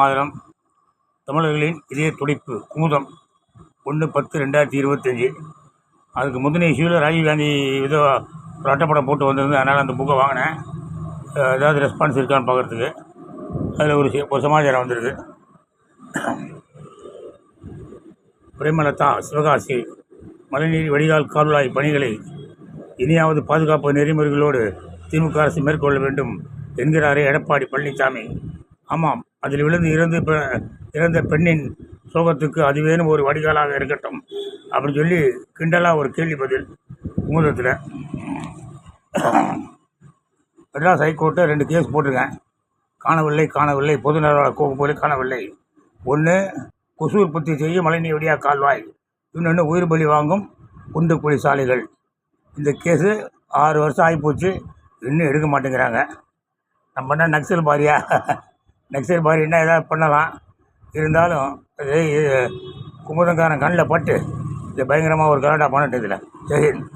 மாதம் தமிழர்களின் இதய துடிப்பு குமுதம் ஒன்று பத்து ரெண்டாயிரத்தி இருபத்தஞ்சி. அதுக்கு முந்தின இஷ்யூவில் ராஜீவ்காந்தி ஏதோ ஒரு அட்டைப்படம் போட்டு வந்திருந்து அதனால் அந்த புக்கை வாங்கினேன். ஏதாவது ரெஸ்பான்ஸ் இருக்கான்னு பார்க்குறதுக்கு. அதில் ஒரு ஒரு சமாச்சாரம் வந்திருக்கு. பிரேமலதா சிவகாசி மழைநீர் வடிகால் கால்வாய் பணிகளை இனியாவது பாதுகாப்பு நெறிமுறைகளோடு திமுக அரசு மேற்கொள்ள வேண்டும் என்கிறாரே எடப்பாடி பழனிசாமி ஆமாம் அதில் விழுந்து இறந்து பெ- இறந்த பெண்ணின் சோகத்துக்கு அதுவேனும் ஒரு வடிகாலாக இருக்கட்டும். அப்படின்னு சொல்லி கிண்டலாக ஒரு கேள்வி பதில் மூதத்தில் மெட்ராஸ் ஹைகோர்ட்டு ரெண்டு கேஸ் போட்டிருக்கேன். காணவில்லை காணவில்லை. பொது நலவாழ்வு கோப்பு காணவில்லை. ஒன்று கொசு உற்பத்தி செய்யும் மழைநீர் வடியா கால்வாய். இன்னொன்று உயிர் பலி வாங்கும் குண்டு குழி சாலைகள் இந்த கேஸு ஆறு வருஷம் ஆகிப்போச்சு. இன்னும் எடுக்க மாட்டேங்கிறாங்க. நம்ம என்ன நக்சல் பாரியா? நெக்ஸ்ட் மாதிரி என்ன ஏதாவது பண்ணலாம். இருந்தாலும் இது குமுதங்காரன் கண்ணில் பட்டு இது பயங்கரமாக ஒரு கலாட்டா பண்ணட்டு இதில். ஜெயஹிந்த்